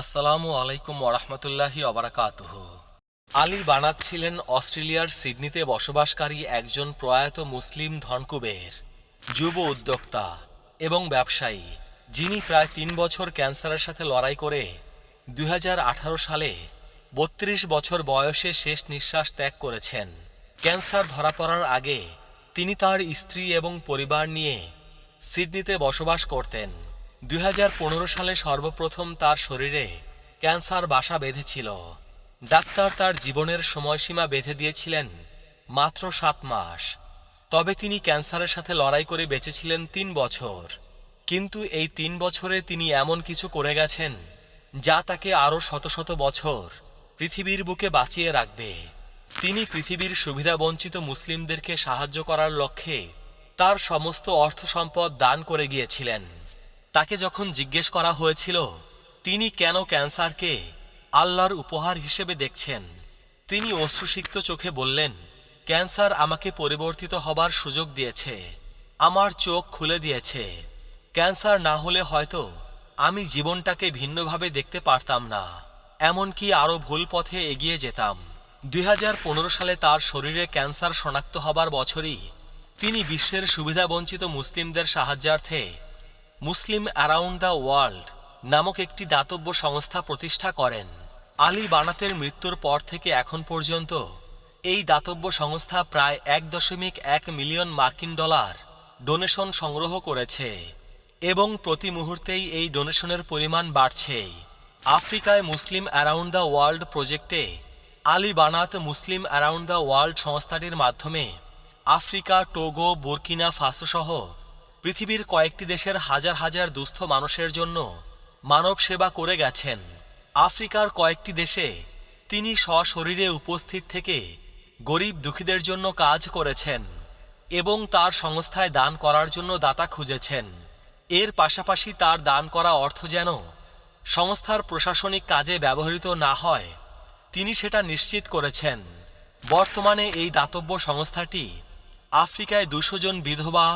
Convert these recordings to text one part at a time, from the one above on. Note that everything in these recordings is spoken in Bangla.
আসসালামু আলাইকুম ওরহমতুল্লাহি অবরাকাতুহ আলী বানাত ছিলেন অস্ট্রেলিয়ার সিডনিতে বসবাসকারী একজন প্রয়াত মুসলিম ধনকুবের, যুব উদ্যোক্তা এবং ব্যবসায়ী, যিনি প্রায় তিন বছর ক্যান্সারের সাথে লড়াই করে দু হাজার আঠারো সালে বত্রিশ বছর বয়সে শেষ নিঃশ্বাস ত্যাগ করেছেন। ক্যান্সার ধরা পড়ার আগে তিনি তার স্ত্রী এবং পরিবার নিয়ে সিডনিতে বসবাস করতেন। দুই হাজার পনেরো সালে সর্বপ্রথম তার শরীরে ক্যান্সার বাসা বেঁধেছিল। ডাক্তার তার জীবনের সময়সীমা বেঁধে দিয়েছিলেন মাত্র সাত মাস। তবে তিনি ক্যান্সারের সাথে লড়াই করে বেঁচেছিলেন তিন বছর। কিন্তু এই তিন বছরে তিনি এমন কিছু করে গেছেন যা তাকে আরও শত শত বছর পৃথিবীর বুকে বাঁচিয়ে রাখবে। তিনি পৃথিবীর সুবিধাবঞ্চিত মুসলিমদেরকে সাহায্য করার লক্ষ্যে তার সমস্ত অর্থ সম্পদ দান করে গিয়েছিলেন। তাকে যখন জিজ্ঞেস করা হয়েছিল, তিনি কেন ক্যান্সারকে আল্লাহর উপহার হিসেবে দেখছেন? তিনি অশ্রুসিক্ত চোখে বললেন, ক্যান্সার আমাকে পরিবর্তিত হবার সুযোগ দিয়েছে, আমার চোখ খুলে দিয়েছে। ক্যান্সার না হলে হয়তো আমি জীবনটাকে ভিন্নভাবে দেখতে পারতাম না, এমনকি আরও ভুল পথে এগিয়ে যেতাম। দুই হাজার পনেরো সালে তার শরীরে ক্যান্সার শনাক্ত হবার বছরই তিনি বিশ্বের সুবিধাবঞ্চিত মুসলিমদের সাহায্যার্থে মুসলিম অ্যারাউন্ড দ্য ওয়ার্ল্ড নামক একটি দাতব্য সংস্থা প্রতিষ্ঠা করেন। আলী বানাতের মৃত্যুর পর থেকে এখন পর্যন্ত এই দাতব্য সংস্থা প্রায় এক দশমিক এক মিলিয়ন মার্কিন ডলার ডোনেশন সংগ্রহ করেছে এবং প্রতি মুহূর্তেই এই ডোনেশনের পরিমাণ বাড়ছে। আফ্রিকায় মুসলিম অ্যারাউন্ড দ্য ওয়ার্ল্ড প্রজেক্টে Ali Banat Muslim around the world সংস্থাটির মাধ্যমে আফ্রিকা, টোগো, বুরকিনা ফাসো সহ পৃথিবীর কয়েকটি দেশের হাজার হাজার দুস্থ মানুষের জন্য মানব সেবা করে গেছেন। আফ্রিকার কয়েকটি দেশে তিনি সশরীরে উপস্থিত থেকে গরিব দুঃখীদের জন্য কাজ করেছেন এবং তার সংস্থায় দান করার জন্য দাতা খুঁজেছেন। এর পাশাপাশি তার দান করা অর্থ যেন সংস্থার প্রশাসনিক কাজে ব্যবহৃত না হয়, তিনি সেটা নিশ্চিত করেছেন। বর্তমানে এই দাতব্য সংস্থাটি আফ্রিকায় দুশো জন বিধবা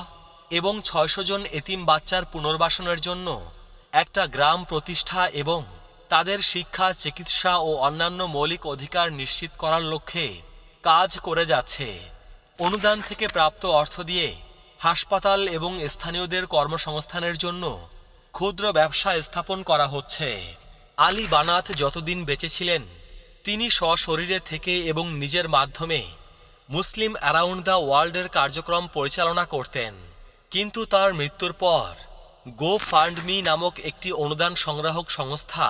এবং ছয়শো জন এতিম বাচ্চার পুনর্বাসনের জন্য একটা গ্রাম প্রতিষ্ঠা এবং তাদের শিক্ষা, চিকিৎসা ও অন্যান্য মৌলিক অধিকার নিশ্চিত করার লক্ষ্যে কাজ করে যাচ্ছে। অনুদান থেকে প্রাপ্ত অর্থ দিয়ে হাসপাতাল এবং স্থানীয়দের কর্মসংস্থানের জন্য ক্ষুদ্র ব্যবসা স্থাপন করা হচ্ছে। আলী বানাত যতদিন বেঁচে ছিলেন, তিনি সশরীরে থেকে এবং নিজের মাধ্যমে মুসলিম অ্যারাউন্ড দ্য ওয়ার্ল্ডের কার্যক্রম পরিচালনা করতেন। কিন্তু তার মৃত্যুর পর গো ফান্ড মি নামক একটি অনুদান সংগ্রাহক সংস্থা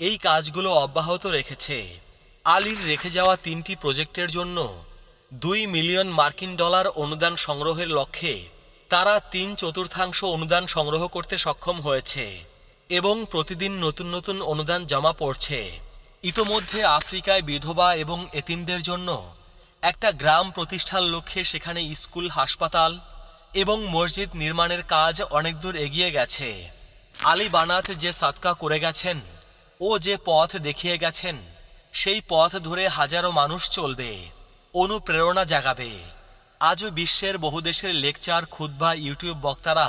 এই কাজগুলো অব্যাহত রেখেছে। আলীর রেখে যাওয়া তিনটি প্রজেক্টের জন্য দুই মিলিয়ন মার্কিন ডলার অনুদান সংগ্রহের লক্ষ্যে তারা তিন চতুর্থাংশ অনুদান সংগ্রহ করতে সক্ষম হয়েছে এবং প্রতিদিন নতুন নতুন অনুদান জমা পড়ছে। ইতোমধ্যে আফ্রিকায় বিধবা এবং এতিমদের জন্য একটা গ্রাম প্রতিষ্ঠার লক্ষ্যে সেখানে স্কুল, হাসপাতাল এবং মসজিদ নির্মাণের কাজ অনেক দূর এগিয়ে গেছে। আলী বানাত যে সাতকা করে গেছেন ও যে পথ দেখিয়ে গেছেন, সেই পথ ধরে হাজারো মানুষ চলবে, অনুপ্রেরণা জাগাবে। আজও বিশ্বের বহু দেশের লেকচার খুদ্া ইউটিউব বক্তারা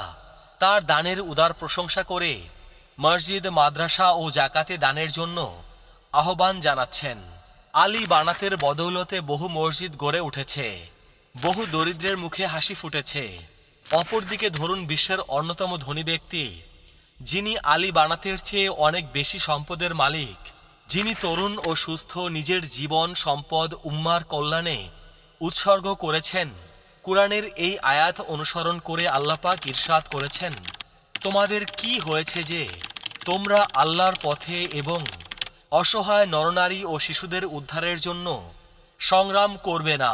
তার দানের উদার প্রশংসা করে মসজিদ, মাদ্রাসা ও জাকাতে দানের জন্য আহ্বান জানাচ্ছেন। আলী বানাতের বদৌলতে বহু মসজিদ গড়ে উঠেছে, বহু দরিদ্রের মুখে হাসি ফুটেছে। অপরদিকে ধরুন বিশ্বের অন্যতম ধনী ব্যক্তি, যিনি আলী বানাতের চেয়ে অনেক বেশি সম্পদের মালিক, যিনি তরুণ ও সুস্থ নিজের জীবন, সম্পদ, উম্মার কল্যাণে উৎসর্গ করেছেন। কোরআনের এই আয়াত অনুসরণ করে আল্লাপাক ইরশাদ করেছেন, তোমাদের কি হয়েছে যে তোমরা আল্লাহর পথে এবং অসহায় নরনারী ও শিশুদের উদ্ধারের জন্য সংগ্রাম করবে না?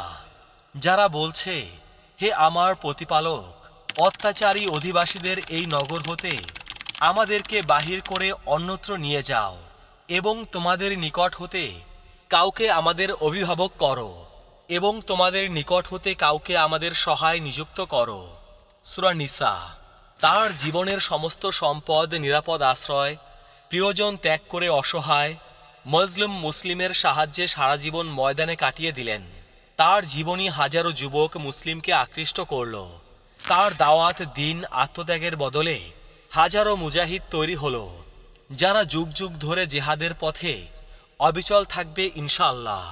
যারা বলছে, হে আমার প্রতিপালক অত্যাচারী অধিবাসীদের এই নগর হতে আমাদেরকে বাহির করে অন্যত্র নিয়ে যাও এবং তোমাদের নিকট হতে কাউকে আমাদের অভিভাবক করো এবং তোমাদের নিকট হতে কাউকে আমাদের সহায় নিযুক্ত করো। সুরানিসা তার জীবনের সমস্ত সম্পদ নিরাপদ আশ্রয়, প্রিয়জন ত্যাগ করে অসহায় মজলুম মুসলিমের সাহায্যে সারা জীবন ময়দানে কাটিয়ে দিলেন। তার জীবনী হাজারো যুবক মুসলিমকে আকৃষ্ট করল। তার দাওয়াত দিন আত্মত্যাগের বদলে হাজারো মুজাহিদ তৈরি হল, যারা যুগ যুগ ধরে জেহাদের পথে অবিচল থাকবে ইনশাআল্লাহ।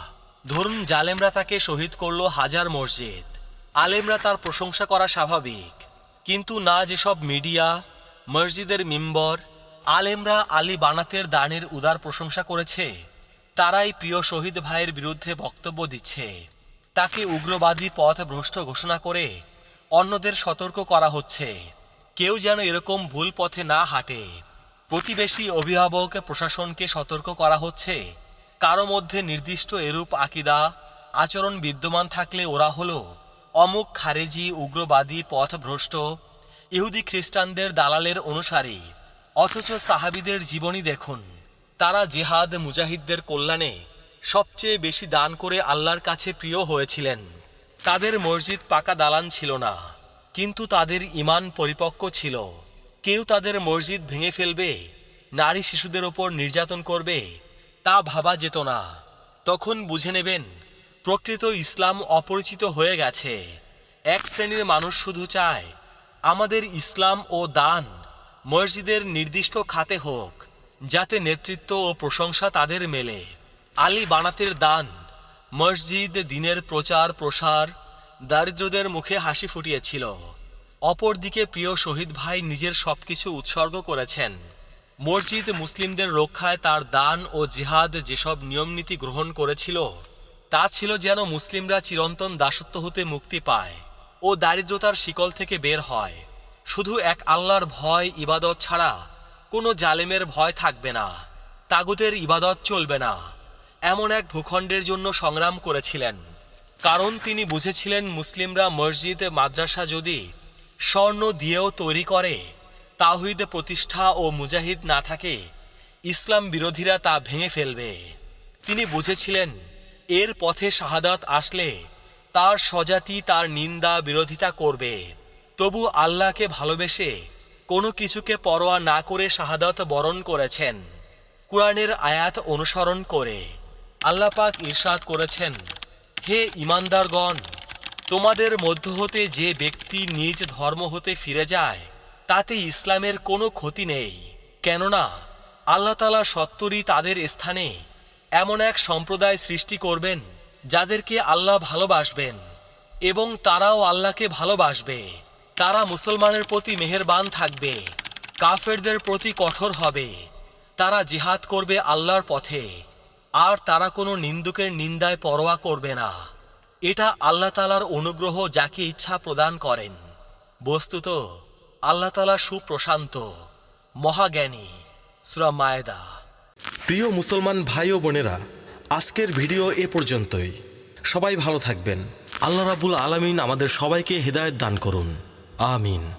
ধরুন জালেমরা তাকে শহীদ করল হাজার মসজিদ, আলেমরা তার প্রশংসা করা স্বাভাবিক। কিন্তু না যেসব মিডিয়া, মসজিদের মিম্বর, আলেমরা আলী বানাতের দানের উদার প্রশংসা করেছে, তারাই প্রিয় শহীদ ভাইয়ের বিরুদ্ধে বক্তব্য দিচ্ছে। তাকে উগ্রবাদী পথ ভ্রষ্ট ঘোষণা করে অন্যদের সতর্ক করা হচ্ছে। কেউ যেন এরকম ভুল পথে না হাঁটে। প্রতিবেশী অভিভাবক প্রশাসনকে সতর্ক করা হচ্ছে। কারও মধ্যে নির্দিষ্ট এরূপ আকিদা, আচরণ বিদ্যমান থাকলে ওরা হলো অমুক খারেজি, উগ্রবাদী, পথভ্রষ্ট, ইহুদি খ্রিস্টানদের দালালের অনুসারী। অথচ সাহাবিদের জীবনী দেখুন। তারা জেহাদ মুজাহিদদের কল্যাণে সবচেয়ে বেশি দান করে আল্লাহর কাছে প্রিয় হয়েছিলেন। তাদের মসজিদ পাকা দালান ছিল না, কিন্তু তাদের ইমান পরিপক্ক ছিল। কেউ তাদের মসজিদ ভেঙে ফেলবে, নারী শিশুদের ওপর নির্যাতন করবে, তা ভাবা যেত না। তখন বুঝে নেবেন, প্রকৃত ইসলাম অপরিচিত হয়ে গেছে। এক শ্রেণির মানুষ শুধু চায়, আমাদের ইসলাম ও দান, মসজিদের নির্দিষ্ট খাতে হোক, যাতে নেতৃত্ব ও প্রশংসা তাদের মেলে। আলী বানাতের দান মসজিদ, দিনের প্রচার, প্রসার, দারিদ্রদের মুখে হাসি ফুটিয়েছিল। অপরদিকে প্রিয় শহীদ ভাই নিজের সবকিছু উৎসর্গ করেছেন। মসজিদ মুসলিমদের রক্ষায় তার দান ও জিহাদ যেসব নিয়মনীতি গ্রহণ করেছিল, তা ছিল যেন মুসলিমরা চিরন্তন দাসত্ব হতে মুক্তি পায় ও দারিদ্রতার শিকল থেকে বের হয়। শুধু এক আল্লাহর ভয়, ইবাদত ছাড়া কোনো জালেমের ভয় থাকবে না তাগুদের ইবাদত চলবে না। এমন এক ভূখণ্ডের জন্য সংগ্রাম করেছিলেন। কারণ তিনি বুঝেছিলেন মুসলিমরা মসজিদ, মাদ্রাসা যদি স্বর্ণ দিয়েও তৈরি করে তাহিদ প্রতিষ্ঠা ও মুজাহিদ না থাকে, ইসলাম বিরোধীরা তা ভেঙে ফেলবে। তিনি বুঝেছিলেন, এর পথে শাহাদাত আসলে তার স্বজাতি তার নিন্দা বিরোধিতা করবে। তবু আল্লাহকে ভালোবেসে কোনো কিছুকে পরোয়া না করে শাহাদাত বরণ করেছেন। কোরআনের আয়াত অনুসরণ করে। আল্লাহ পাক ইরশাদ করেছেন, হে ইমানদারগণ, তোমাদের মধ্য হতে যে ব্যক্তি নিজ ধর্ম হতে ফিরে যায়, তাতে ইসলামের কোনো ক্ষতি নেই। কেননা, আল্লাহ তালা সত্তরই তাদের স্থানে এমন এক সম্প্রদায় সৃষ্টি করবেন, যাদেরকে আল্লাহ ভালোবাসবেন এবং তারাও আল্লাহকে ভালোবাসবে। তারা মুসলমানের প্রতি মেহেরবান থাকবে, কাফেরদের প্রতি কঠোর হবে। তারা জিহাদ করবে আল্লাহর পথে। আর তারা কোনো নিন্দুকের নিন্দায় পরোয়া করবে না। এটা আল্লাহ তালার অনুগ্রহ যাকে ইচ্ছা প্রদান করেন। বস্তুত, আল্লাহ তালা সুপ্রশান্ত, মহাজ্ঞানী। সুরা মায়েদা। প্রিয় মুসলমান ভাই ও বোনেরা, আজকের ভিডিও এ পর্যন্তই। সবাই ভালো থাকবেন। আল্লাহ রাবুল আলামিন আমাদের সবাইকে হেদায়েত দান করুন। আমিন।